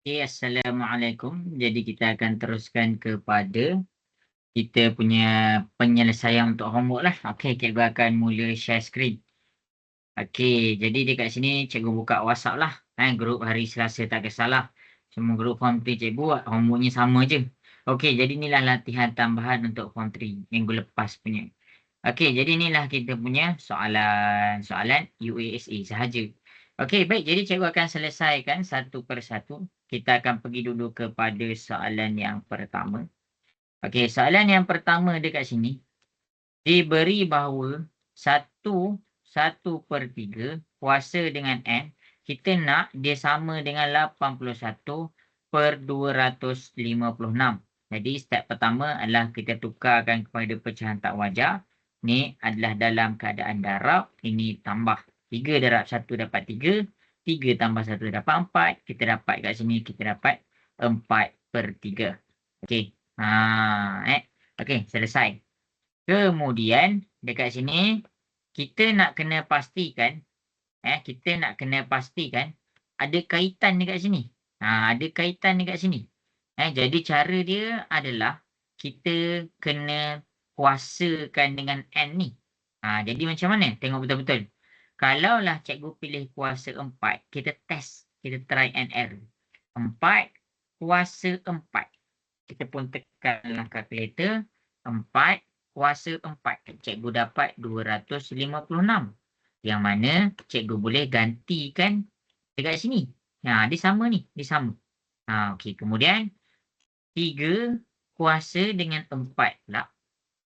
Okay, Assalamualaikum. Jadi kita akan teruskan kepada kita punya penyelesaian untuk homework lah. Okey, cikgu akan mula share screen. Okey, jadi dekat sini cikgu buka WhatsApp lah. Eh, grup hari Selasa tak kisahlah. Semua grup form 3 cikgu buat homeworknya sama je. Okey, jadi inilah latihan tambahan untuk form 3 minggu lepas punya. Okey, jadi inilah kita punya soalan soalan UASA sahaja. Okey, baik. Jadi cikgu akan selesaikan satu persatu kita akan pergi dulu kepada soalan yang pertama. Okey, soalan yang pertama dekat sini. Diberi bahawa satu, satu per tiga kuasa dengan N. Kita nak dia sama dengan 81 per 256. Jadi step pertama adalah kita tukarkan kepada pecahan tak wajar. Ni adalah dalam keadaan darab. Ini tambah. 3 darab 1 dapat 3. 3 tambah 1 dapat 4. Kita dapat kat sini, kita dapat 4 per 3. Okey. Ha, eh. Okey, selesai. Kemudian, dekat sini, kita nak kena pastikan, eh, kita nak kena pastikan ada kaitan dekat sini. Ha, ada kaitan dekat sini. Eh, jadi cara dia adalah kita kena kuasakan dengan N ni. Ha, jadi macam mana? Tengok betul-betul. Kalaulah cikgu pilih kuasa empat, kita test. Kita try and error. Empat kuasa empat. Kita pun tekanlah kalkulator. Empat kuasa empat. Cikgu dapat 256. Yang mana cikgu boleh gantikan dekat sini. Ha, dia sama ni. Dia sama. Ha, okay. Kemudian, tiga kuasa dengan empat pula.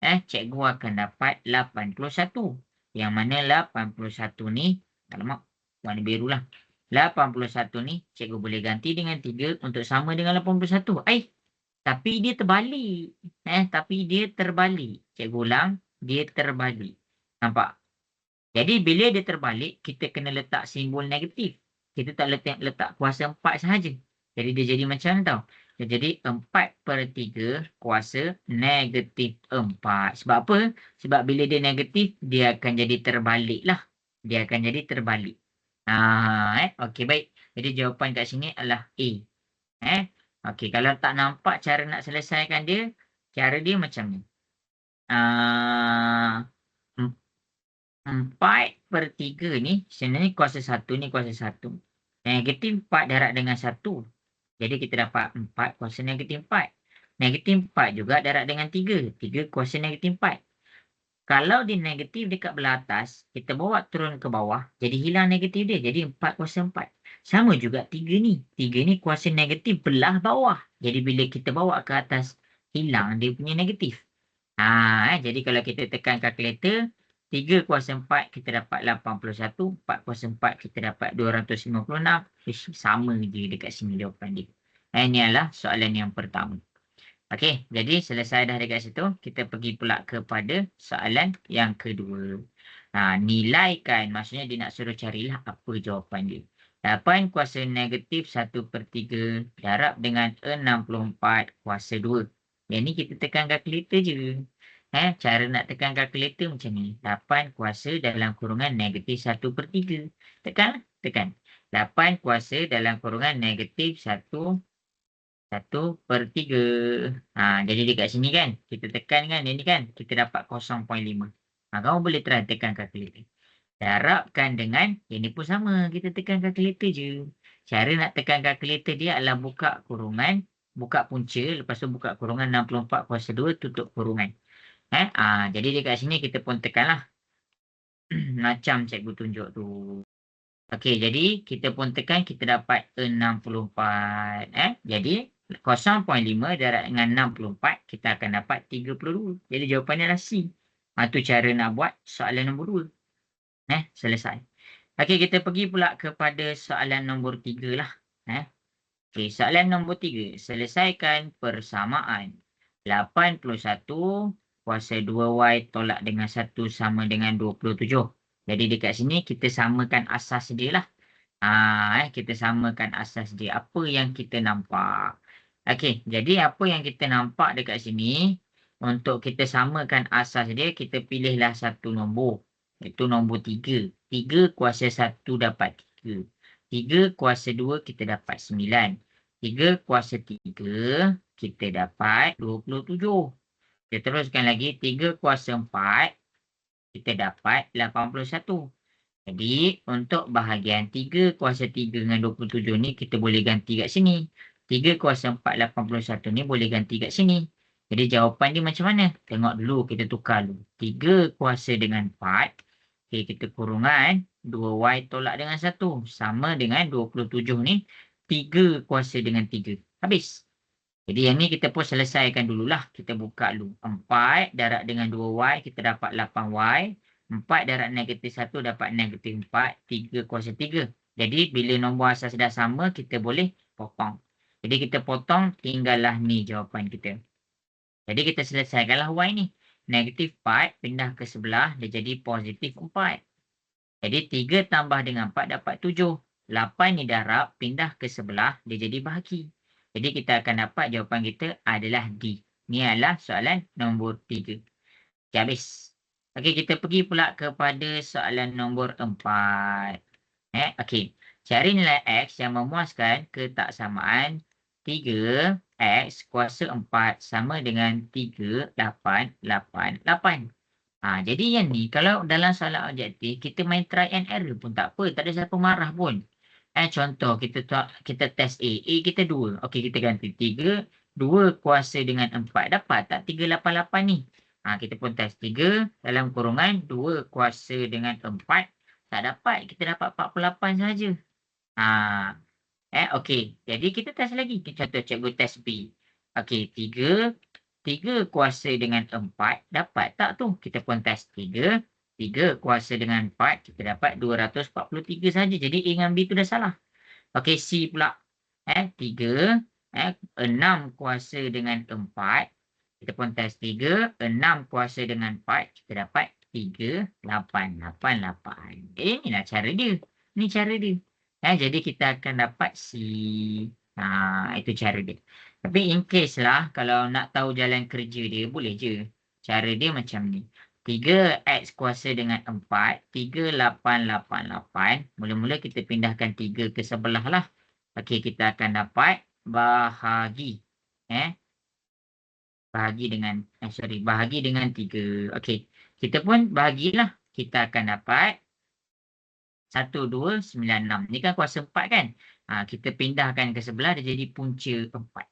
Eh, cikgu akan dapat 81. Yang mana 81 ni, alamak, warna biru lah. 81 ni, cikgu boleh ganti dengan 3 untuk sama dengan 81. Eh, tapi dia terbalik. Eh, tapi dia terbalik. Cikgu ulang, dia terbalik. Nampak? Jadi, bila dia terbalik, kita kena letak simbol negatif. Kita tak letak, letak kuasa 4 sahaja. Jadi, dia jadi macam tau. Jadi 4 per 3 kuasa negatif 4. Sebab apa? Sebab bila dia negatif, dia akan jadi terbalik lah. Dia akan jadi terbalik. Ha, eh? Okey, baik. Jadi jawapan kat sini adalah A. Eh? Okey, kalau tak nampak cara nak selesaikan dia, cara dia macam ni. Uh, 4 per 3 ni, sebenarnya kuasa 1 ni kuasa 1. Negatif 4 darab dengan 1. Jadi kita dapat 4 kuasa negatif 4. Negatif 4 juga darab dengan 3. 3 kuasa negatif 4. Kalau dia negatif dekat belah atas, kita bawa turun ke bawah, jadi hilang negatif dia. Jadi 4 kuasa 4. Sama juga 3 ni. 3 ni kuasa negatif belah bawah. Jadi bila kita bawa ke atas, hilang dia punya negatif. Ha, eh, jadi kalau kita tekan kalkulator, 3 kuasa 4 kita dapat 81. 4 kuasa 4 kita dapat 256. Sama je dekat sini jawapan dia. Eh, ini adalah soalan yang pertama. Okey, jadi selesai dah dekat situ. Kita pergi pula kepada soalan yang kedua. Ha, nilaikan. Maksudnya dia nak suruh carilah apa jawapan dia. 8 kuasa negatif 1 per 3 darab dengan 64 kuasa 2. Yang ni kita tekan kalkulator je. Eh, cara nak tekan kalkulator macam ni. 8 kuasa dalam kurungan negatif 1 per 3. Tekan, tekan. 8 kuasa dalam kurungan negatif 1 1 per 3. Ha, jadi dekat sini kan, kita tekan kan, ini kan, kita dapat 0.5. Ha, kamu boleh try tekan kalkulator. Darabkan dengan, ini pun sama, kita tekan kalkulator je. Cara nak tekan kalkulator dia adalah buka kurungan, buka punca, lepas tu buka kurungan 64 kuasa 2, tutup kurungan. Eh? Ah, jadi dekat sini kita pun tekanlah. Macam cikgu tunjuk tu. Okey, jadi kita pun tekan kita dapat 64. Eh? Jadi 0.5 darab dengan 64 kita akan dapat 32. Jadi jawapannya adalah C. Ha, tu cara nak buat soalan nombor 2. Eh? Selesai. Okey, kita pergi pula kepada soalan nombor 3 lah. Eh? Okey, soalan nombor 3. Selesaikan persamaan. 81 kuasa 2y tolak dengan 1 sama dengan 27. Jadi dekat sini kita samakan asas dia lah. Ha, eh, kita samakan asas dia. Apa yang kita nampak. Okey, jadi apa yang kita nampak dekat sini. Untuk kita samakan asas dia, kita pilihlah satu nombor. Itu nombor 3. 3 kuasa 1 dapat 3. 3 kuasa 2 kita dapat 9. 3 kuasa 3, kita dapat 27. Kita teruskan lagi, 3 kuasa 4, kita dapat 81. Jadi, untuk bahagian 3 kuasa 3 dengan 27 ni, kita boleh ganti kat sini. 3 kuasa 4, 81 ni boleh ganti kat sini. Jadi, jawapan dia macam mana? Tengok dulu, kita tukar dulu. 3 kuasa dengan 4. Okay, kita kurungan 2y tolak dengan 1. Sama dengan 27 ni. 3 kuasa dengan 3. Habis. Jadi yang ni kita pun selesaikan dululah. Kita buka dulu. 4 darab dengan 2y kita dapat 8y. 4 darab negatif 1 dapat negatif 4. 3 kuasa 3. Jadi bila nombor asas dah sama kita boleh potong. Jadi kita potong tinggallah ni jawapan kita. Jadi kita selesaikanlah y ni. Negatif 4 pindah ke sebelah dia jadi positif 4. Jadi 3 tambah dengan 4 dapat 7. 8 ni darab pindah ke sebelah dia jadi bahagi. Jadi kita akan dapat jawapan kita adalah D. Ni adalah soalan nombor 3. Okay, habis. Okey, kita pergi pula kepada soalan nombor 4. Eh, okey. Cari nilai X yang memuaskan ketaksamaan 3X kuasa 4 sama dengan 3888. Ha, jadi yang ni, kalau dalam soalan objektif, kita main try and error pun tak apa. Tak ada siapa marah pun. Eh contoh kita kita test A, A kita 2. Okey kita ganti 3, 2 kuasa dengan 4 dapat tak 388 ni? Ha kita pun test 3 dalam kurungan 2 kuasa dengan 4 tak dapat kita dapat 48 saja. Ha eh okey. Jadi kita test lagi. Contoh cikgu test B. Okey 3 3 kuasa dengan 4 dapat tak tu? Kita pun test 3 3 kuasa dengan 4, kita dapat 243 saja. Jadi A dengan B tu dah salah. Okey, C pula. Eh, 3. Eh, 6 kuasa dengan 4. Kita pun test 3. 6 kuasa dengan 4, kita dapat 3, 8, 8, 8. Eh, inilah cara dia. Ini cara dia. Eh, jadi kita akan dapat C. Ha, itu cara dia. Tapi in case lah, kalau nak tahu jalan kerja dia, boleh je. Cara dia macam ni. 3x kuasa dengan 4, 3888. Mula-mula kita pindahkan 3 ke sebelah lah. Okey, kita akan dapat bahagi. Eh? Bahagi dengan, eh sorry, bahagi dengan 3. Okey, kita pun bahagilah. Kita akan dapat 1296. Ni kan kuasa 4 kan? Ha, kita pindahkan ke sebelah, dia jadi punca 4.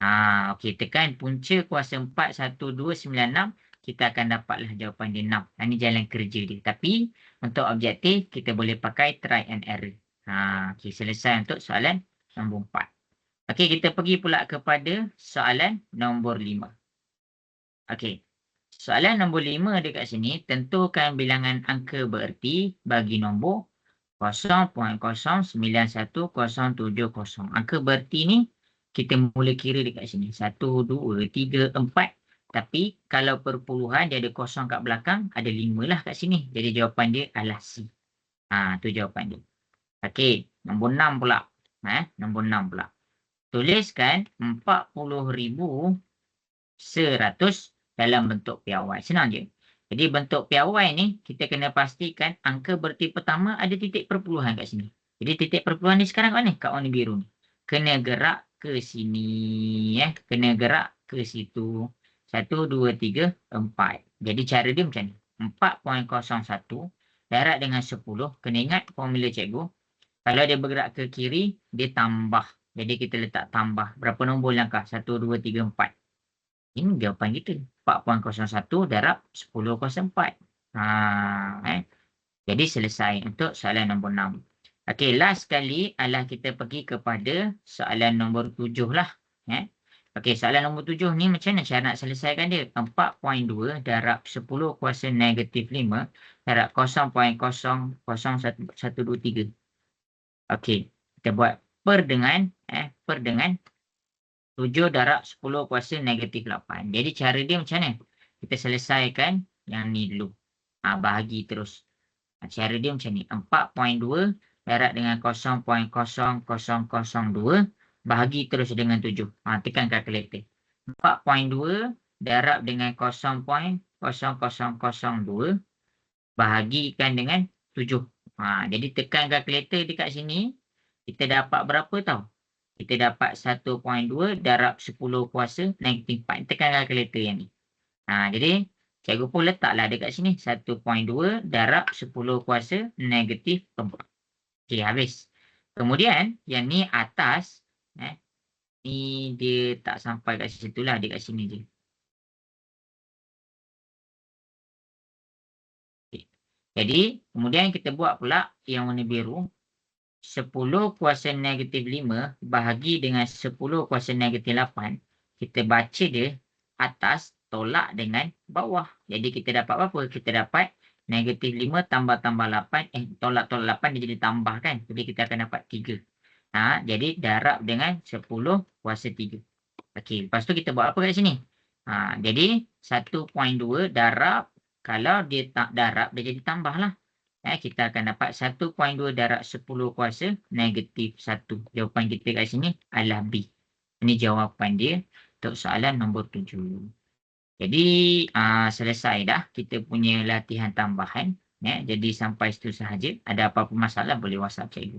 Ha, Okey, tekan punca kuasa 4, 1296 kita akan dapatlah jawapan dia 6. Ini jalan kerja dia. Tapi untuk objektif, kita boleh pakai try and error. Ha, okay, selesai untuk soalan nombor 4. Okey, kita pergi pula kepada soalan nombor 5. Okey, soalan nombor 5 dekat sini, tentukan bilangan angka bererti bagi nombor 0.09170. Angka bererti ni, kita mula kira dekat sini. 1, 2, 3, 4, tapi kalau perpuluhan dia ada kosong kat belakang, ada lima lah kat sini. Jadi jawapan dia adalah C. Ha, tu jawapan dia. Okey, nombor enam pula. Eh, nombor enam pula. Tuliskan 40,100 dalam bentuk piawai. Senang je. Jadi bentuk piawai ni, kita kena pastikan angka berti pertama ada titik perpuluhan kat sini. Jadi titik perpuluhan ni sekarang kat mana? Kat warna biru ni. Kena gerak ke sini. Eh. Kena gerak ke situ. Satu, dua, tiga, empat. Jadi cara dia macam ni. Empat poin kosong satu. Darab dengan sepuluh. Kena ingat formula cikgu. Kalau dia bergerak ke kiri, dia tambah. Jadi kita letak tambah. Berapa nombor langkah? Satu, dua, tiga, empat. Ini jawapan kita. Empat poin kosong satu darab sepuluh kosong empat. Ha, eh. Jadi selesai untuk soalan nombor enam. Okey, last sekali adalah kita pergi kepada soalan nombor tujuh lah. Eh. Okey, soalan nombor tujuh ni macam mana cara nak selesaikan dia? 4.2 darab 10 kuasa negatif 5 darab 0.00123. Okey, kita buat per dengan eh per dengan 7 darab 10 kuasa negatif 8. Jadi cara dia macam mana? Kita selesaikan yang ni dulu. Ha, bahagi terus. Ha, cara dia macam ni. 4.2 darab dengan 0.0002 bahagi terus dengan 7. Ha, tekan kalkulator. 4.2 darab dengan 0.0002 bahagikan dengan 7. Ha, jadi tekan kalkulator dekat sini. Kita dapat berapa tau? kita dapat 1.2 darab 10 kuasa negatif 4. Tekan kalkulator yang ni. Ha, jadi, cikgu pun letaklah dekat sini. 1.2 darab 10 kuasa negatif 4. Okey, habis. Kemudian, yang ni atas. Eh, ni dia tak sampai kat situ lah. Dia kat sini je. Jadi, kemudian kita buat pula yang warna biru. 10 kuasa negatif 5 bahagi dengan 10 kuasa negatif 8. Kita baca dia atas tolak dengan bawah. Jadi, kita dapat apa? Kita dapat negatif 5 tambah-tambah 8. Eh, tolak-tolak 8 dia jadi tambah kan? Jadi, kita akan dapat 3. Ha, jadi, darab dengan 10 kuasa 3. Okey, lepas tu kita buat apa kat sini? Ha, jadi, 1.2 darab. Kalau dia tak darab, dia jadi tambah lah eh, kita akan dapat 1.2 darab 10 kuasa negatif 1. Jawapan kita kat sini adalah B. Ini jawapan dia untuk soalan nombor 7. Jadi uh, selesai dah kita punya latihan tambahan. Ya. Jadi sampai situ sahaja. Ada apa-apa masalah boleh WhatsApp cikgu.